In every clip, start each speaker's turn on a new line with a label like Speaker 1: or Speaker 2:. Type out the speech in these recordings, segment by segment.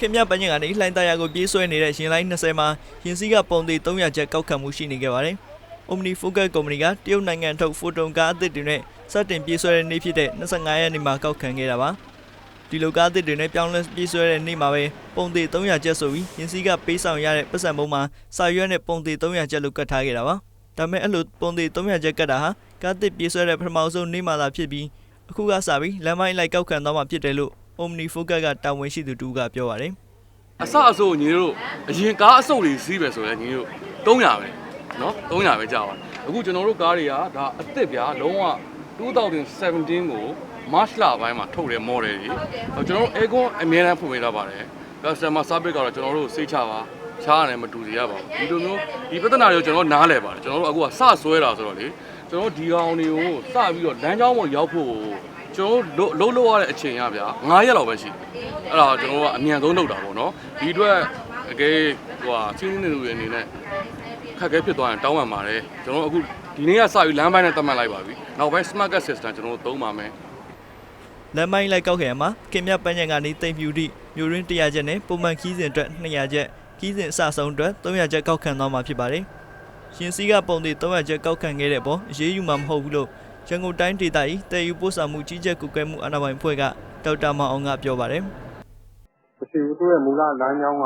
Speaker 1: ခင်မြပန်းညင်ကနေလှိုင်းသားရကိုပြေးဆွဲနေတဲ့ရင်လိုင်း20မှာရင်စီးကပုံသေး300ကျပ်ကောက်ခံမှုရှိနေခဲ့ပါတယ်။ Omni Focus ကုမ္ပဏီကတရုတ်နိုင်ငံထုတ်ဖိုတွန်ကားအသစ်တွေနဲ့စတင်ပြေးဆွဲတဲ့နေ့ဖြစ်တဲ့25ရက်နေ့မှာကောက်ခံခဲ့တာပါ။ဒီလိုကားအသစ်တွေနဲ့ပြောင်းလဲပြေးဆွဲတဲ့နေ့မှာပဲပုံသေး300ကျပ်ဆိုပြီးရင်စီးကပေးဆောင်ရတဲ့ပတ်စံပုံးမှာစာရွက်နဲ့ပုံသေး300ကျပ်လို့ကတ်ထားခဲ့တာပါ။ဒါပေမဲ့အဲ့လိုပုံသေး300ကျပ်ကတ်တာဟာကားအသစ်ပြေးဆွဲတဲ့ပထမဆုံးနေ့မှသာဖြစ်ပြီးအခုကစပြီးလမ်းမိုင်းလိုက်ကောက်ခံသွားမှာဖြစ်တယ်လို့ Omni Focus ကတာဝန်ရှိသူတူကပြောပါတယ်
Speaker 2: အစအစိုးညီတို့အရင်ကားအစုပ်တွေစီးပဲဆိုရင်ညီတို့300ပဲနော်300ပဲကြာပါအခုကျွန်တော်တို့ကားတွေကဒါအစ်စ်ဗျာလုံးဝ2017ကို March လပိုင်းမှာထုတ်တဲ့ model တွေကျွန်တော်တို့ aircon အများအားဖွင့်ပေးထားပါတယ် customer service ကတော့ကျွန်တော်တို့စိတ်ချပါချားရတယ်မတူစီရပါဘူးဒီလိုမျိုးဒီပြဿနာတွေကိုကျွန်တော်နားလည်ပါတယ်ကျွန်တော်တို့အခုကစဆွဲတာဆိုတော့လေကျွန်တော်ဒီကောင်တွေကိုစပြီးတော့လမ်းကြောင်းပေါ်ရောက်ဖို့ ကျွန်တော်တို့လှုပ်လှုပ်ရတဲ့အချိန်ရဗျာ9ရက်လောက်ပဲရှိတယ်အဲ့ဒါကျွန်တော်တို့ကအမြန်ဆုံးလုပ်တာပေါ့နော်ဒီအတွက်အကယ်ဟိုဟာချင်းချင်းနေလူတွေအနေနဲ့ခက်ခဲဖြစ်သွားရင်တောင်းပန်ပါတယ်ကျွန်တော်တို့အခုဒီနေ့ကစပြီးလမ်းပိုင်းနဲ့တတ်မှတ်လိုက်ပါပြီနောက်ပိုင်း smart card system ကျွန်တော်တို့သုံးပါမယ်
Speaker 1: လမ်းမိုင်းလိုက်ကောက်ခဲ့ရမှာခင်မြပန်းညံကနေတိမ်ဖြူတိမြို့ရင်း100ကျပ်နဲ့ပုံမှန်ခီးစဉ်အတွက်200ကျပ်ခီးစဉ်အစဆုံးအတွက်300ကျပ်ကောက်ခံသွားမှာဖြစ်ပါတယ်။ရှင်စီကပုံသေး300ကျပ်ကောက်ခံခဲ့တဲ့ပေါ်အရေးယူမှာမဟုတ်ဘူးလို့ ရန်ကုန်တိုင်းဒေသကြီးတည်ယူပို့ဆောင်မှုကြီးကြပ်ကုကဲမှုအာဏာပိုင်ဖွဲ့ကဒေါက်တာမောင်အောင်ကပြောပါတယ်။
Speaker 3: မရှိဘူးသူ့ရဲ့မူလလမ်းကြောင်းက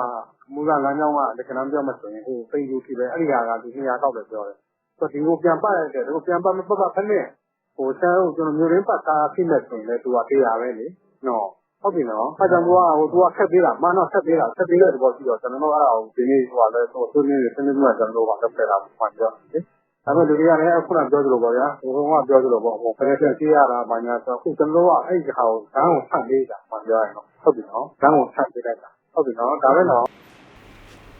Speaker 3: မူလလမ်းကြောင်းကလက္ခဏာပြောမှဆိုရင်ဟိုပိန်လူဖြစ်ပဲအဲ့ဒီဟာကဒီနေရာတော့တယ်ပြောတယ်ဆိုတော့ဒီကိုပြန်ပတ်ရတယ်ဒီကိုပြန်ပတ်မပတ်ပတ်ခနဲ့ဟိုဆန်းကိုကျွန်တော်မျိုးရင်းပတ်သားဖြစ်နေဆိုရင်လည်းသူကတရားပဲလေနော်ဟုတ်ပြီနော်အဲကြောင့်သူကဟိုသူကဆက်ပေးတာမနော်ဆက်ပေးတာဆက်ပေးတဲ့သဘောရှိတော့ကျွန်တော်တို့အဲ့ဒါကိုဒီနေ့ဟိုကလည်းဟိုသူနေနေစနေမှာကျွန်တော်တို့ကတက်ပြတာမှန်ပြောတယ် ဒါပေမဲ့လူတွေကလည်းအခုနပြောသလိုပေါ့ဗျာဟိုကောင်ကပြောသလိုပေါ့ဟိုဖရက်ဆက်ကြည့်ရတာဘာညာဆိုအခုကျွန်တော်တို့ကအဲ့ဒီဟာကိုဇန်းကိုဆက်ပေးတာမှန်ပြောရင်တော့ဟုတ်ပြီနော်ဇန်းကိုဆက်ပေးလိုက်တာဟုတ်ပြီနော်ဒါပဲနော်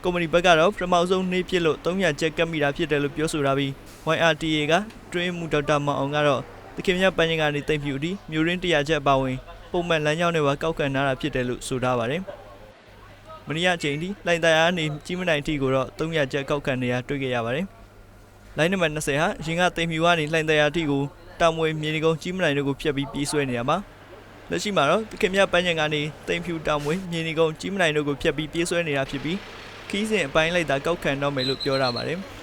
Speaker 1: ကုမ္ပဏီဘက်ကတော့ပထမဆုံးနေ့ပြစ်လို့300ကျပ်ကပ်မိတာဖြစ်တယ်လို့ပြောဆိုထားပြီး YRTA ကတွင်းမှုဒေါက်တာမောင်အောင်ကတော့သခင်မြတ်ပန်းရင်ကနေတိမ်ဖြူတီမြို့ရင်း100ကျပ်ပါဝင်ပုံမှန်လမ်းကြောင်းတွေပါကောက်ခံထားတာဖြစ်တယ်လို့ဆိုထားပါတယ်။မနေ့ကအချိန်ထိလိုင်တရားကနေကြီးမနိုင်တီကိုတော့300ကျပ်ကောက်ခံနေရတွေ့ခဲ့ရပါတယ်။ လိုင်းနံပါတ်20ဟာရင်ကတိမ်ဖြူကနေလိုင်တရားတီကိုတောင်မွေမြေနီကုန်းကြီးမနိုင်တို့ကိုဖျက်ပြီးပြေးဆွဲနေရမှာ။လက်ရှိမှာတော့သခင်မြတ်ပန်းရင်ကနေတိမ်ဖြူတောင်မွေမြေနီကုန်းကြီးမနိုင်တို့ကိုဖျက်ပြီးပြေးဆွဲနေတာဖြစ်ပြီးခီးစဉ်အပိုင်းလိုက်တာကောက်ခံတော့မယ်လို့ပြောရပါတယ်။